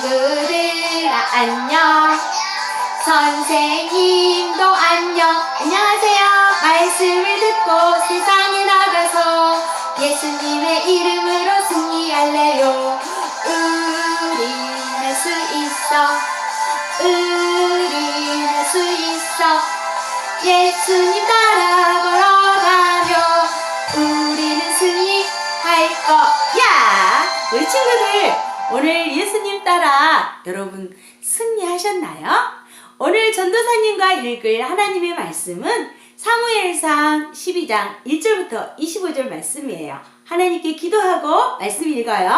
친구들 안녕. 선생님도 안녕. 안녕하세요. 말씀을 듣고 세상에 나가서 예수님의 이름으로 승리할래요. 할수 있어. 할수 있어. 예수님 따라 걸어가며 우리는 승리할 거야. 우리 친구들 오늘 예수님 따라 여러분 승리하셨나요? 오늘 전도사님과 읽을 하나님의 말씀은 사무엘상 12장 1절부터 25절 말씀이에요. 하나님께 기도하고 말씀 읽어요.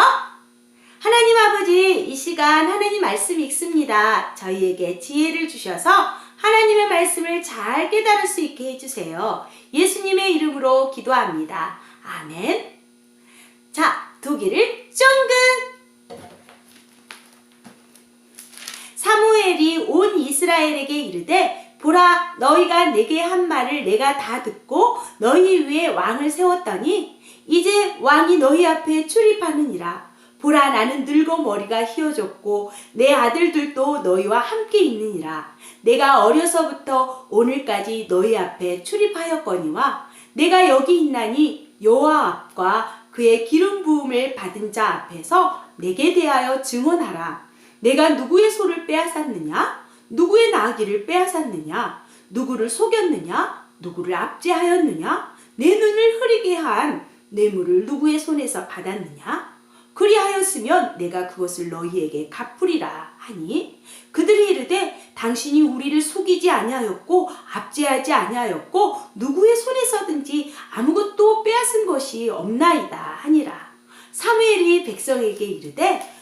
하나님 아버지 이 시간 하나님 말씀 읽습니다. 저희에게 지혜를 주셔서 하나님의 말씀을 잘 깨달을 수 있게 해주세요. 예수님의 이름으로 기도합니다. 아멘. 자, 독일을 쫑긋! 사무엘이 온 이스라엘에게 이르되 보라 너희가 내게 한 말을 내가 다 듣고 너희 위에 왕을 세웠더니 이제 왕이 너희 앞에 출입하느니라. 보라 나는 늙어 머리가 휘어졌고 내 아들들도 너희와 함께 있느니라. 내가 어려서부터 오늘까지 너희 앞에 출입하였거니와 내가 여기 있나니 여호와 앞과 그의 기름 부음을 받은 자 앞에서 내게 대하여 증언하라 내가 누구의 소를 빼앗았느냐? 누구의 나귀를 빼앗았느냐? 누구를 속였느냐? 누구를 압제하였느냐? 내 눈을 흐리게 한 뇌물을 누구의 손에서 받았느냐? 그리하였으면 내가 그것을 너희에게 갚으리라 하니 그들이 이르되 당신이 우리를 속이지 아니하였고 압제하지 아니하였고 누구의 손에서든지 아무것도 빼앗은 것이 없나이다 하니라 사무엘이 백성에게 이르되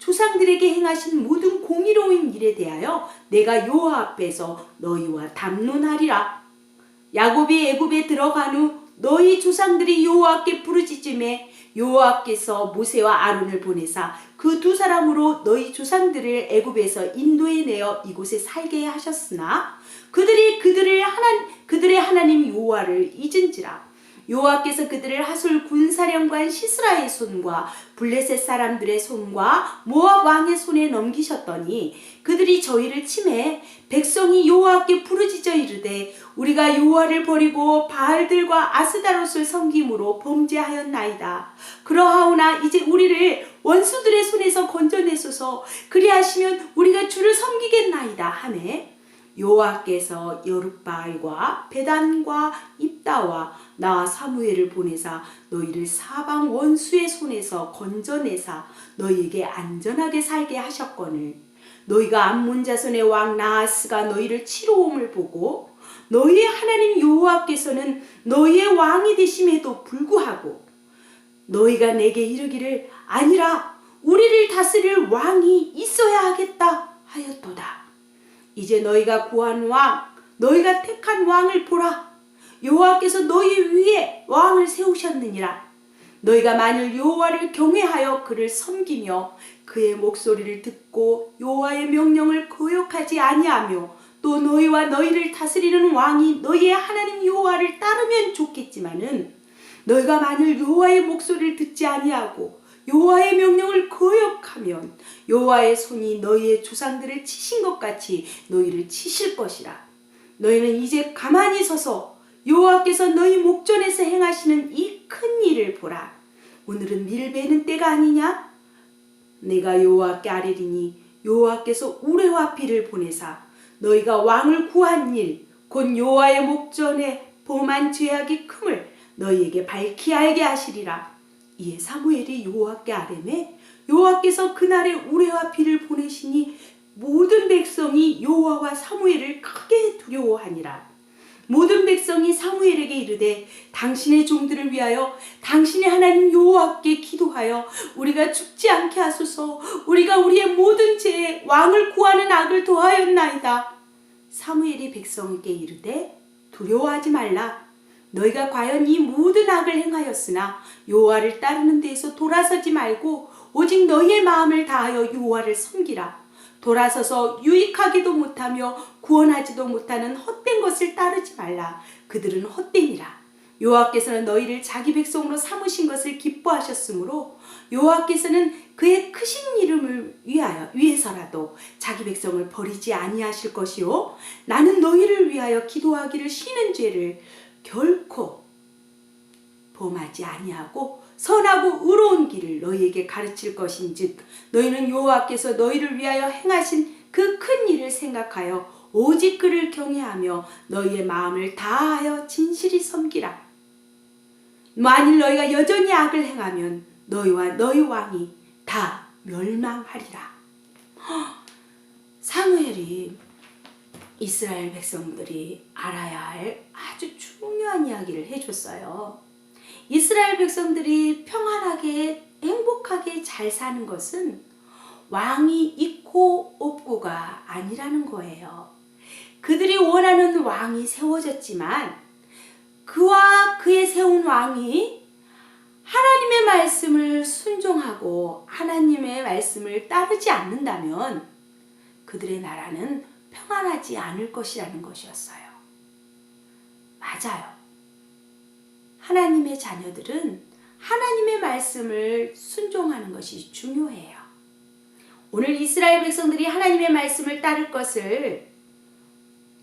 조상들에게 행하신 모든 공의로운 일에 대하여 내가 여호와 앞에서 너희와 담론하리라. 야곱이 애굽에 들어간 후 너희 조상들이 여호와께 부르짖음에 여호와께서 모세와 아론을 보내사 그 두 사람으로 너희 조상들을 애굽에서 인도해 내어 이곳에 살게 하셨으나 그들이 그들을 하나 그들의 하나님 여호와를 잊은지라 여호와께서 그들을 하솔 군사령관 시스라의 손과 블레셋 사람들의 손과 모압 왕의 손에 넘기셨더니 그들이 저희를 침해 백성이 여호와께 부르짖어 이르되 우리가 여호와를 버리고 바알들과 아스다롯을 섬김으로 범죄하였나이다. 그러하오나 이제 우리를 원수들의 손에서 건져내소서 그리하시면 우리가 주를 섬기겠나이다 하네. 여호와께서 여룻바알과 베단과 입다와 나 사무엘을 보내사 너희를 사방 원수의 손에서 건져내사 너희에게 안전하게 살게 하셨거늘 너희가 암몬 자손의 왕 나하스가 너희를 치러옴을 보고 너희의 하나님 여호와께서는 너희의 왕이 되심에도 불구하고 너희가 내게 이르기를 아니라 우리를 다스릴 왕이 있어야 하겠다 하였도다. 이제 너희가 구한 왕, 너희가 택한 왕을 보라. 여호와께서 너희 위에 왕을 세우셨느니라. 너희가 만일 여호와를 경외하여 그를 섬기며 그의 목소리를 듣고 여호와의 명령을 거역하지 아니하며 또 너희와 너희를 다스리는 왕이 너희의 하나님 여호와를 따르면 좋겠지만은 너희가 만일 여호와의 목소리를 듣지 아니하고 여호와의 명령을 거역하면 여호와의 손이 너희의 조상들을 치신 것 같이 너희를 치실 것이라. 너희는 이제 가만히 서서 여호와께서 너희 목전에서 행하시는 이 큰 일을 보라. 오늘은 밀 베는 때가 아니냐? 내가 여호와께 아뢰리니 여호와께서 우레와 비를 보내사 너희가 왕을 구한 일, 곧 여호와의 목전에 범한 죄악이 큼을 너희에게 밝히 알게 하시리라. 이에 사무엘이 여호와께 아뢰매 여호와께서 그날에 우레와 비를 보내시니 모든 백성이 여호와와 사무엘을 크게 두려워하니라. 모든 백성이 사무엘에게 이르되 당신의 종들을 위하여 당신의 하나님 기도 기도하여 우리가 죽지 않게 하소서 우리가 우리의 모든 죄에 왕을 구하는 악을 도하였나이다. 사무엘이 백성에게 이르되 두려워하지 말라. 너희가 과연 이 모든 악을 행하였으나 여호와를 따르는 데에서 돌아서지 말고 오직 너희의 마음을 다하여 여호와를 섬기라. 돌아서서 유익하기도 못하며 구원하지도 못하는 헛된 것을 따르지 말라. 그들은 헛되니라. 여호와께서는 너희를 자기 백성으로 삼으신 것을 기뻐하셨으므로 여호와께서는 그의 크신 이름을 위하여 위해서라도 자기 백성을 버리지 아니하실 것이요 나는 너희를 위하여 기도하기를 쉬는 죄를 결코 범하지 아니하고 선하고 의로운 길을 너희에게 가르칠 것인즉 너희는 여호와께서 너희를 위하여 행하신 그 큰 일을 생각하여 오직 그를 경외하며 너희의 마음을 다하여 진실이 섬기라. 만일 너희가 여전히 악을 행하면 너희와 너희 왕이 다 멸망하리라. 헉, 사무엘이 이스라엘 백성들이 알아야 할 아주 중요한 이야기를 해줬어요. 이스라엘 백성들이 평안하게 행복하게 잘 사는 것은 왕이 있고 없고가 아니라는 거예요. 그들이 원하는 왕이 세워졌지만 그와 그의 세운 왕이 하나님의 말씀을 순종하고 하나님의 말씀을 따르지 않는다면 그들의 나라는 평안하지 않을 것이라는 것이었어요. 맞아요. 하나님의 자녀들은 하나님의 말씀을 순종하는 것이 중요해요. 오늘 이스라엘 백성들이 하나님의 말씀을 따를 것을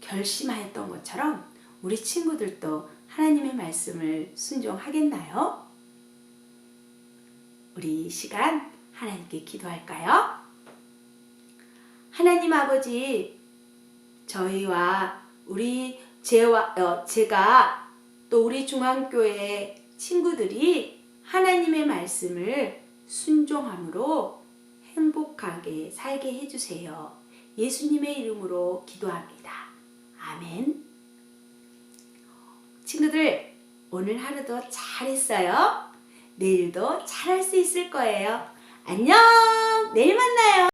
결심하였던 것처럼 우리 친구들도 하나님의 말씀을 순종하겠나요? 우리 이 시간 하나님께 기도할까요? 하나님 아버지, 저희와 우리 제와 어, 제가 또 우리 중앙교회 친구들이 하나님의 말씀을 순종함으로 행복하게 살게 해주세요. 예수님의 이름으로 기도합니다. 아멘. 친구들, 오늘 하루도 잘했어요. 내일도 잘할 수 있을 거예요. 안녕! 내일 만나요.